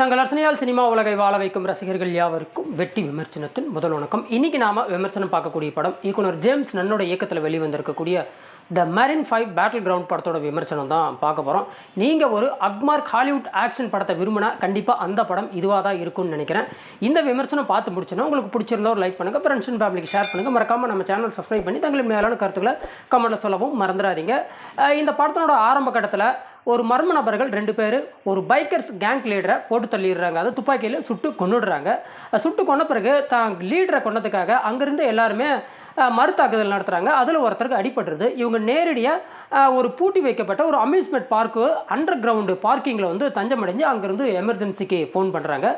தங்கள் அரசனையால் சினிமா உலகை வாழ வைக்கும் ரசிகர்கள் யாவருக்கும் வெட்டி விமர்சனத்தின் முதல் வணக்கம். இன்னைக்கு நாம விமர்சனம் பார்க்கக்கூடிய படம் இயக்குனர் ஜேம்ஸ் நன்னோட இயக்கத்தில் வெளிவந்திருக்கக்கூடிய த மரின் ஃபைவ் பேட்டில் கிரவுண்ட் படத்தோட விமர்சனம் தான் பார்க்க போகிறோம் நீங்கள் ஒரு அக்மார்க் ஹாலிவுட் ஆக்ஷன் படத்தை விரும்பினா கண்டிப்பாக அந்த படம் இதுவாக தான் இருக்கும்னு நினைக்கிறேன். இந்த விமர்சனம் பார்த்து முடிச்சுன்னா உங்களுக்கு பிடிச்சிருந்தா ஒரு லைக் பண்ணுங்கள் ஃப்ரெண்ட்ஸ் அண்ட் ஃபேமிலிக்கு ஷேர் பண்ணுங்கள் மறக்காமல் நம்ம சேனல் சப்ஸ்கிரைப் பண்ணி தங்களுக்கு மேலான கருத்துக்களை கமெண்ட்டில் சொல்லவும் மறந்துடாதீங்க. இந்த படத்தினோட ஆரம்ப கட்டத்தில் ஒரு மர்ம நபர்கள் ரெண்டு பேர் ஒரு பைக்கர்ஸ் கேங் லீடரை போட்டு தள்ளிடுறாங்க. அதை துப்பாக்கியில் சுட்டு கொன்னுடுறாங்க. சுட்டு கொன்ன பிறகு தான் லீடரை கொண்டதுக்காக அங்கேருந்து எல்லாருமே மறுத்தாக்குதல் நடத்துகிறாங்க அதில் ஒருத்தருக்கு அடிபட்டுருது. இவங்க நேரடியாக ஒரு பூட்டி வைக்கப்பட்ட ஒரு அம்யூஸ்மெண்ட் பார்க்கு அண்டர் கிரவுண்டு பார்க்கிங்கில் வந்து தஞ்சமடைஞ்சு அங்கேருந்து எமர்ஜென்சிக்கு ஃபோன் பண்ணுறாங்க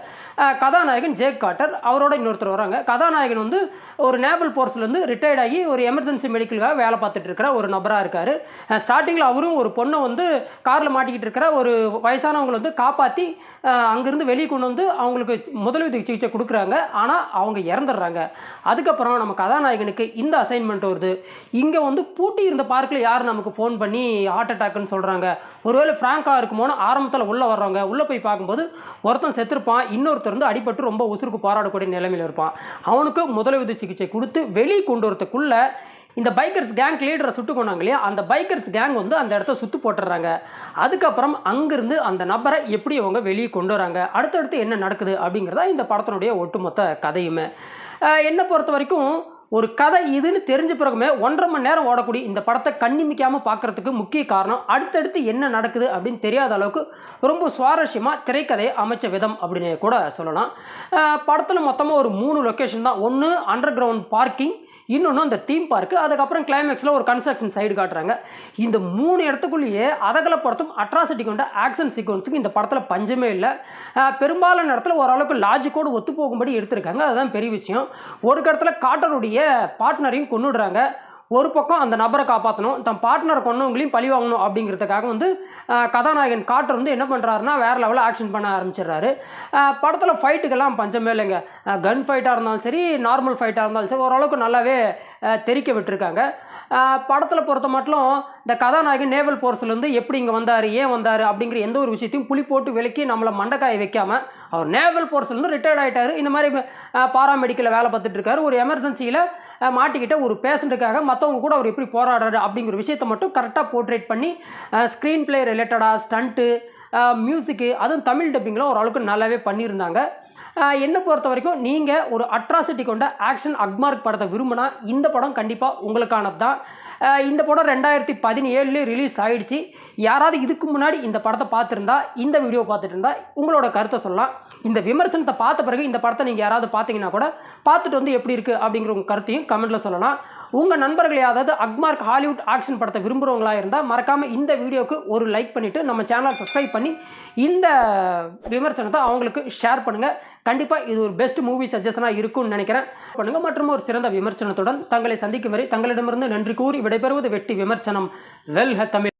கதாநாயகன் ஜேக் காட்டர் அவரோட இன்னொருத்தர் வராங்க. கதாநாயகன் வந்து ஒரு நேபல் போர்ஸ்லேருந்து ரிட்டையர்ட் ஆகி ஒரு எமர்ஜென்சி மெடிக்கலுக்காக வேலை பார்த்துட்டு இருக்கிற ஒரு நபராக இருக்கார். ஸ்டார்டிங்கில் அவரும் ஒரு பொண்ணை வந்து காரில் மாட்டிக்கிட்டு இருக்கிற ஒரு வயசானவங்களை வந்து காப்பாற்றி அங்கேருந்து வெளியே கொண்டு வந்து அவங்களுக்கு முதலுதவி சிகிச்சை கொடுக்குறாங்க. ஆனால் அவங்க இறந்துடுறாங்க. அதுக்கப்புறம் நம்ம கதாநாயகனுக்கு இந்த அசைன்மெண்ட் வருது. இங்கே வந்து பூட்டி இருந்த பார்க்கில் யார் நமக்கு ஃபோன் பண்ணி ஹார்ட் அட்டாக்னு சொல்கிறாங்க ஒருவேளை ஃப்ராங்காக இருக்குமோன்னு ஆரம்பத்தில் உள்ளே வர்றவங்க உள்ளே போய் பார்க்கும்போது ஒருத்தன் செத்துருப்பான் இன்னொருத்தர் வந்து அடிபட்டு ரொம்ப உசுருக்கு போராடக்கூடிய நிலைமையில் இருப்பான். அவனுக்கு முதலுதவி சிகிச்சை கொடுத்து வெளியே கொண்டு வரத்துக்குள்ளே இந்த பைக்கர்ஸ் கேங் லீடரை சுட்டு கொண்டாங்க இல்லையா? அந்த பைக்கர்ஸ் கேங் வந்து அந்த இடத்த சுத்து போட்டுறாங்க அதுக்கப்புறம் அங்கேருந்து அந்த நபரை எப்படி அவங்க வெளியே கொண்டு வராங்க? அடுத்தடுத்து என்ன நடக்குது அப்படிங்கிறதா இந்த படத்தினுடைய ஒட்டுமொத்த கதையுமே. என்னை பொறுத்த வரைக்கும் ஒரு கதை இதுன்னு தெரிஞ்ச பிறகுமே ஒன்றரை மணி நேரம் ஓடக்கூடிய இந்த படத்தை கண்ணிமிக்காமல் பார்க்கறதுக்கு முக்கிய காரணம் அடுத்தடுத்து என்ன நடக்குது அப்படின்னு தெரியாத அளவுக்கு ரொம்ப சுவாரஸ்யமாக திரைக்கதையை அமைச்ச விதம் அப்படின்னு கூட சொல்லலாம். படத்தில் மொத்தமாக ஒரு மூணு லொக்கேஷன் தான். ஒன்று அண்டர் கிரவுண்ட் பார்க்கிங் இன்னொன்று அந்த தீம் பார்க்கு அதுக்கப்புறம் கிளைமேக்ஸில் ஒரு கன்ஸ்ட்ரக்ஷன் சைடு காட்டுறாங்க. இந்த மூணு இடத்துக்குள்ளேயே அதகலப்படுத்தும் அட்ராசிட்டி கொண்ட ஆக்ஷன் சீக்வன்ஸுக்கு இந்த படத்தில் பஞ்சமே இல்லை. பெரும்பாலான இடத்துல ஓரளவுக்கு லாஜிக்கோடு ஒத்து போகும்படி எடுத்திருக்காங்க. அதுதான் பெரிய விஷயம். ஒரு இடத்துல காட்டருடைய பார்ட்னரையும் கொண்டுடுறாங்க ஒரு பக்கம் அந்த நபரை காப்பாற்றணும் தன் பார்ட்னர் கொண்டவங்களையும் பழி வாங்கணும் அப்படிங்கிறதுக்காக வந்து கதாநாயகன் காட்டர் வந்து என்ன பண்ணுறாருன்னா வேறு லெவலில் ஆக்ஷன் பண்ண ஆரம்பிச்சிடுறாரு. படத்தில் ஃபைட்டுக்கெல்லாம் பஞ்சமே இல்லைங்க. கன் ஃபைட்டாக இருந்தாலும் சரி நார்மல் ஃபைட்டாக இருந்தாலும் சரி ஓரளவுக்கு நல்லாவே தெரிக்க தெறிக்க விட்டுருக்காங்க. படத்தில் பொறுத்த மட்டும் இந்த கதாநாயகன் நேவல் போர்ஸ்லேருந்து எப்படி இங்கே வந்தார் ஏன் வந்தார் அப்படிங்கிற எந்த ஒரு விஷயத்தையும் புளி போட்டு விலக்கி நம்மளை மண்டைக்காய வைக்காமல் அவர் நேவல் போர்ஸ்லேருந்து ரிட்டையர்ட் ஆகிட்டார் இந்த மாதிரி பாராமெடிக்கலில் வேலை பார்த்துட்டு இருக்காரு. ஒரு எமர்ஜென்சியில் மாட்டிக்கிட்ட ஒரு பேஷண்ட்டுக்காக மற்றவங்க கூட அவர் எப்படி போராடுறாரு அப்படிங்கிற விஷயத்தை மட்டும் கரெக்டாக போர்ட்ரேட் பண்ணி ஸ்க்ரீன் பிளே ரிலேட்டடாக ஸ்டண்ட்டு மியூசிக்கு அதுவும் தமிழ் டப்பிங்கில் ஓரளவுக்கு நல்லாவே பண்ணியிருந்தாங்க. என்னை பொறுத்த வரைக்கும் நீங்கள் ஒரு அட்ராசிட்டி கொண்ட ஆக்ஷன் அக்மார்க் படத்தை விரும்பினா இந்த படம் கண்டிப்பாக உங்களுக்கானது தான் இந்த படம் ரெண்டாயிரத்தி பதினேழுலேயே ரிலீஸ் ஆகிடுச்சு யாராவது இதுக்கு முன்னாடி இந்த படத்தை பார்த்துருந்தா இந்த வீடியோ பார்த்துட்டு இருந்தா உங்களோட கருத்தை சொல்லலாம். இந்த விமர்சனத்தை பார்த்த பிறகு இந்த படத்தை நீங்கள் யாராவது பார்த்தீங்கன்னா கூட பார்த்துட்டு வந்து எப்படி இருக்குது அப்படிங்கிற உங்கள் கருத்தையும் கமெண்ட்டில் சொல்லலாம். உங்கள் நண்பர்களே அதாவது அக்மார்க் ஹாலிவுட் ஆக்ஷன் படத்தை விரும்புகிறவங்களா இருந்தால் மறக்காமல் இந்த வீடியோக்கு ஒரு லைக் பண்ணிவிட்டு நம்ம சேனலை சப்ஸ்கிரைப் பண்ணி இந்த விமர்சனத்தை அவங்களுக்கு ஷேர் பண்ணுங்கள் கண்டிப்பாக இது ஒரு பெஸ்ட் மூவி சஜஷனாக இருக்கும்னு நினைக்கிறேன். பண்ணுங்கள் மற்றும் ஒரு சிறந்த விமர்சனத்துடன் தங்களை சந்திக்கும் வரை தங்களிடமிருந்து நன்றி கூறி விடைபெறுவது வெட்டி விமர்சனம். வெல்ஹ தமிழ்.